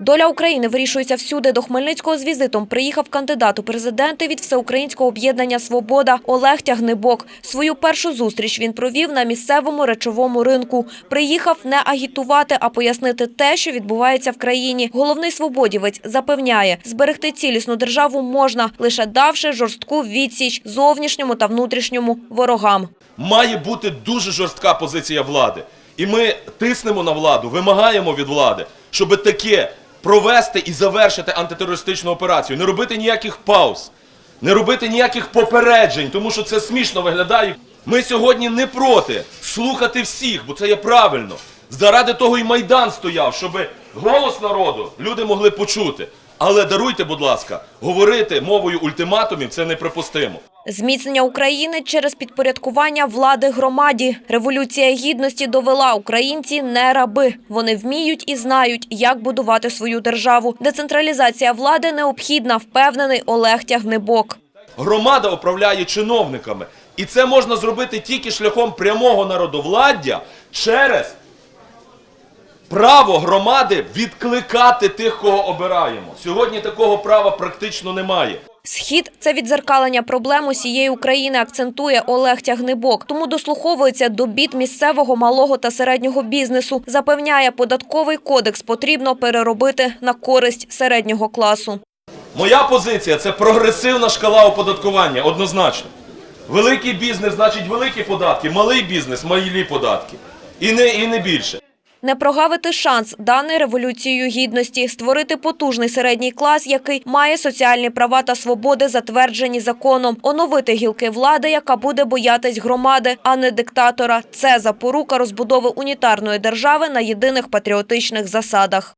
Доля України вирішується всюди. До Хмельницького з візитом приїхав кандидат у президенти від Всеукраїнського об'єднання «Свобода» Олег Тягнебок. Свою першу зустріч він провів на місцевому речовому ринку. Приїхав не агітувати, а пояснити те, що відбувається в країні. Головний свободівець запевняє, зберегти цілісну державу можна, лише давши жорстку відсіч зовнішньому та внутрішньому ворогам. має бути дуже жорстка позиція влади. І ми тиснемо на владу, вимагаємо від влади, щоб таке провести і завершити антитерористичну операцію, не робити ніяких пауз, не робити ніяких попереджень, тому що це смішно виглядає. Ми сьогодні не проти слухати всіх, бо це є правильно. Заради того і Майдан стояв, щоб голос народу люди могли почути. Але даруйте, будь ласка, говорити мовою ультиматумів це неприпустимо. Зміцнення України через підпорядкування влади громаді. Революція гідності довела українці не раби. Вони вміють і знають, як будувати свою державу. Децентралізація влади необхідна, впевнений Олег Тягнебок. Громада управляє чиновниками. І це можна зробити тільки шляхом прямого народовладдя через право громади відкликати тих, кого обираємо. Сьогодні такого права практично немає. Схід – це відзеркалення проблем усієї України, акцентує Олег Тягнебок. Тому дослуховується до бід місцевого малого та середнього бізнесу. Запевняє, податковий кодекс потрібно переробити на користь середнього класу. Моя позиція це прогресивна шкала оподаткування, однозначно. Великий бізнес значить великі податки, малий бізнес малі податки. І не, і не більше. Не прогавити шанс даний революцією гідності, створити потужний середній клас, який має соціальні права та свободи, затверджені законом, оновити гілки влади, яка буде боятись громади, а не диктатора. Це запорука розбудови унітарної держави на єдиних патріотичних засадах.